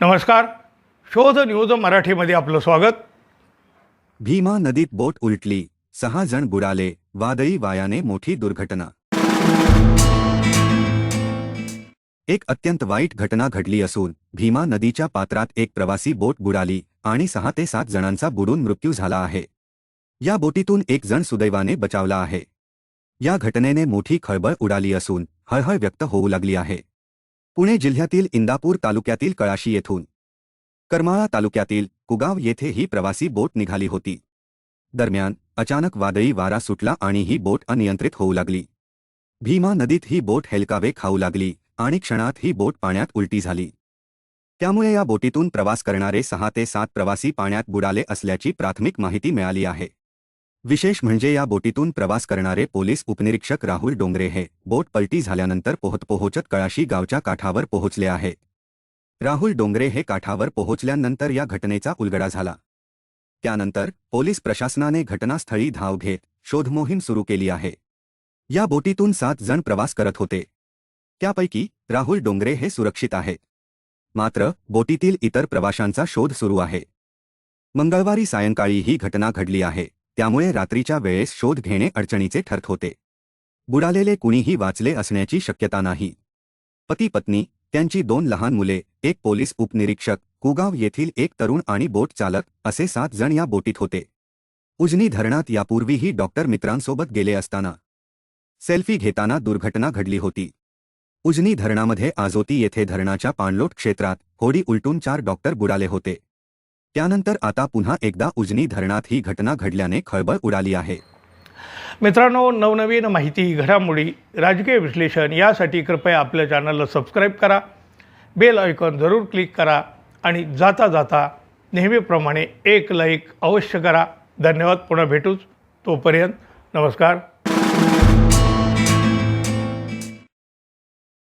नमस्कार. शोध न्यूज मराठीमध्ये आपलं स्वागत. भीमा नदीत बोट उलटली. सहा जण बुडाले. वादळी वायाने मोठी दुर्घटना. एक अत्यंत वाईट घटना घडली असून भीमा नदीच्या पात्रात एक प्रवासी बोट बुडाली आणि सहा ते सात जणांचा बुडून मृत्यू झाला आहे. या बोटीतून एक जण सुदैवाने बचावला आहे. या घटनेने मोठी खळबळ उडाली असून हळहळ व्यक्त होऊ लागली आहे. पुणे जिल्ह्यातील इंदापूर तालुक्यातील कळाशी येथून. करमाळा तालुक्यातील कुगाव येथे ही प्रवासी बोट निघाली होती. दरम्यान, अचानक वादळी वारा सुटला आणि ही बोट अनियंत्रित होऊ लागली. भीमा नदीत ही बोट हेलकावे खाऊ लागली आणि क्षणात ही बोट पाण्यात उलटी झाली. त्यामुळे या बोटीतून प्रवास करणारे सहा ते सात प्रवासी पाण्यात बुडाले असल्याची प्राथमिक माहिती मिळाली आहे. विशेष म्हणजे या बोटीतून प्रवास करणारे पोलीस उपनिरीक्षक राहुल डोंगरे हे बोट पलटी झाल्यानंतर पोहत पोहोचत कळाशी गावच्या काठावर पोहोचले आहे. राहुल डोंगरे हे काठावर पोहोचल्यानंतर या घटनेचा उलगडा झाला. त्यानंतर पोलीस प्रशासनाने धाव घेत शोधमोहीम सुरू केली आहे. या बोटीतून सात जण प्रवास करत होते. त्यापैकी राहुल डोंगरे हे सुरक्षित आहेत मात्र, बोटीतील इतर प्रवाशांचा शोध सुरू आहे. मंगळवारी सायंकाळी ही घटना घडली आहे. त्यामुळे रात्रीच्या वेळेस शोध घेणे अडचणीचे ठरत होते. बुडालेले कुणीही वाचले असण्याची शक्यता नाही. पती पत्नी त्यांची दोन लहान मुले एक पोलीस उपनिरीक्षक कुगाव येथील एक तरुण आणि बोट चालक असे सात जण या बोटीत होते. उजनी धरणात यापूर्वीही डॉक्टर मित्रांसोबत गेले असताना. सेल्फी घेताना दुर्घटना घडली होती. उजनी धरणामध्ये आजोती येथे धरणाच्या पाणलोट क्षेत्रात होडी उलटून चार डॉक्टर बुडाले होते. त्यानंतर आता पुन्हा एकदा उजनी धरणात ही घटना घडल्याने खळबळ उडाली आहे. मित्रांनो नवनवीन माहिती घडामोडी राजकीय विश्लेषण यासाठी कृपया आपल्या चॅनलला सबस्क्राईब करा बेल आयकॉन जरूर क्लिक करा आणि जाता जाता नेहमीप्रमाणे एक लाईक अवश्य करा. धन्यवाद पुन्हा भेटूच. तोपर्यंत नमस्कार.